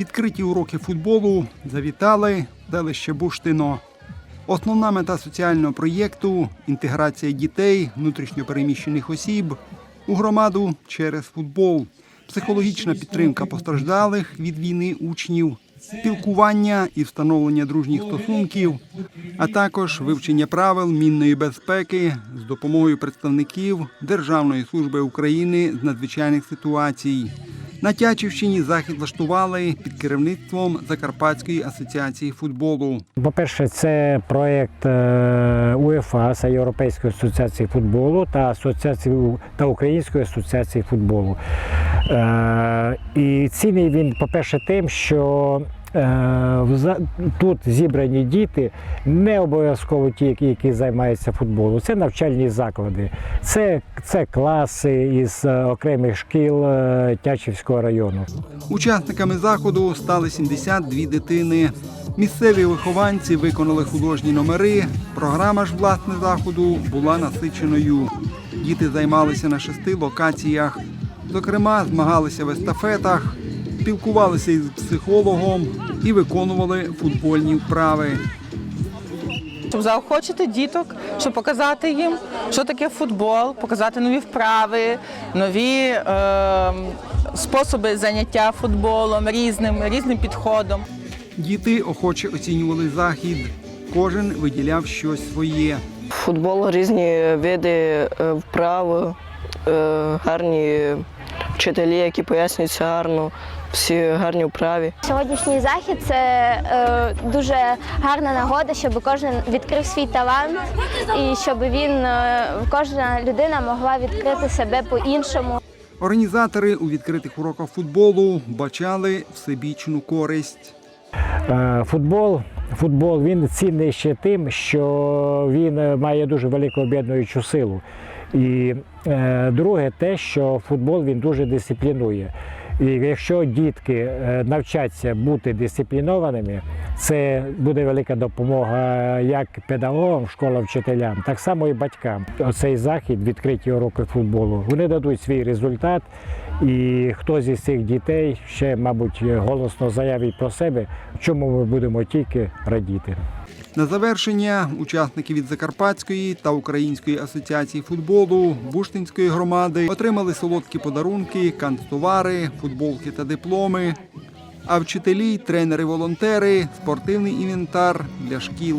Відкриті уроки футболу завітали в селище Буштино. Основна мета соціального проєкту інтеграція дітей, внутрішньопереміщених осіб у громаду через футбол, психологічна підтримка постраждалих від війни учнів, спілкування і встановлення дружніх стосунків, а також вивчення правил мінної безпеки з допомогою представників Державної служби України з надзвичайних ситуацій. На Тячівщині захід влаштували під керівництвом Закарпатської асоціації футболу. По-перше, це проєкт е, УЄФА, Європейської асоціації футболу та асоціації та Української асоціації футболу. Е, І цінний він, по-перше, тим, що тут зібрані діти, не обов'язково ті, які- які займаються футболом. Це навчальні заклади, це, це класи із е, окремих шкіл е, Тячівського району. Учасниками заходу стали 72 дитини. Місцеві вихованці виконали художні номери. Програма ж власне заходу була насиченою. Діти займалися на шести локаціях. Зокрема, змагалися в естафетах, спілкувалися із психологом і виконували футбольні вправи. щоб заохочити діток, щоб показати їм, що таке футбол, показати нові вправи, нові е, способи заняття футболом, різним, різним підходом. Діти охоче оцінювали захід. Кожен виділяв щось своє. Футбол різні види е, вправ, е, гарні вчителі, які пояснюються гарно, всі гарні вправи. Сьогоднішній захід це е, дуже гарна нагода, щоб кожен відкрив свій талант і щоб він е, кожна людина могла відкрити себе по-іншому. Організатори у відкритих уроках футболу бачали всебічну користь. Е, Футбол, футбол він цінний ще тим, що він е, має дуже велику об'єднуючу силу. І е, друге, те, що футбол він дуже дисциплінує. І якщо дітки е, навчаться бути дисциплінованими, це буде велика допомога як педагогам, школам, вчителям, так само і батькам. Оцей захід, відкриті уроки футболу, вони дадуть свій результат. І хтось із цих дітей ще, мабуть, голосно заявить про себе, чому ми будемо тільки радіти. На завершення учасники від Закарпатської та Української асоціації футболу Буштинської громади отримали солодкі подарунки, канцтовари, футболки та дипломи. А вчителі, тренери, волонтери, спортивний інвентар для шкіл.